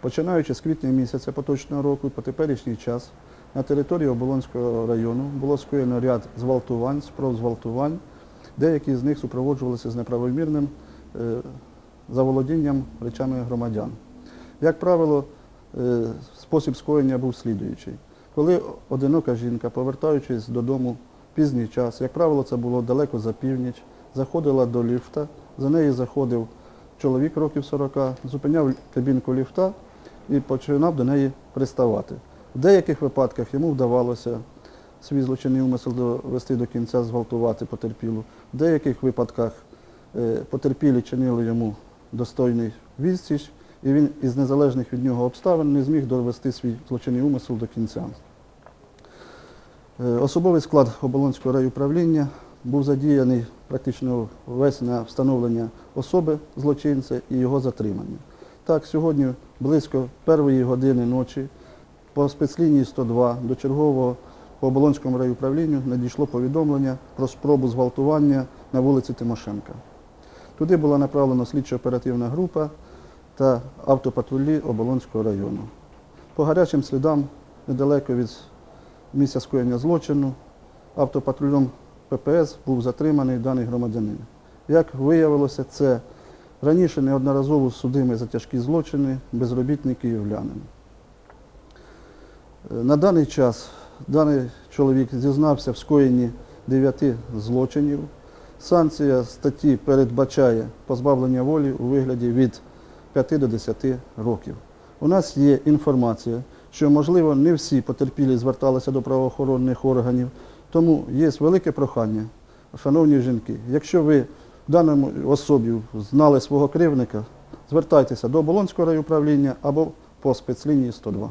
Починаючи з квітня місяця поточного року по теперішній час на території Оболонського району було скоєно ряд зґвалтувань, спроб зґвалтувань, деякі з них супроводжувалися з неправомірним е, заволодінням речами громадян. Як правило, е, спосіб скоєння був слідуючий. Коли одинока жінка, повертаючись додому пізній час, як правило, це було далеко за північ, заходила до ліфта, за нею заходив чоловік років 40, зупиняв кабінку ліфта і починав до неї приставати. В деяких випадках йому вдавалося свій злочинний умисел довести до кінця, зґвалтувати потерпілу. В деяких випадках е, потерпілі чинили йому достойний відсіч, і він із незалежних від нього обставин не зміг довести свій злочинний умисел до кінця. Е, Особовий склад Оболонського райуправління був задіяний практично весь на встановлення особи злочинця і його затримання. Так, сьогодні близько першої години ночі по спецлінії 102 до чергового по Оболонському райуправлінню надійшло повідомлення про спробу зґвалтування на вулиці Тимошенка. Туди була направлена слідчо-оперативна група та автопатрулі Оболонського району. По гарячим слідам недалеко від місця скоєння злочину автопатрулем ППС був затриманий даний громадянин. Як виявилося, це раніше неодноразово судимий за тяжкі злочини безробітний київлянин. Е, На даний час даний чоловік зізнався в скоєнні 9 злочинів. Санкція статті передбачає позбавлення волі у вигляді від 5 до 10 років. У нас є інформація, що, можливо, не всі потерпілі зверталися до правоохоронних органів, тому є велике прохання, шановні жінки, якщо ви даному особі знали свого кривника, звертайтеся до Оболонського райуправління або по спецлінії 102.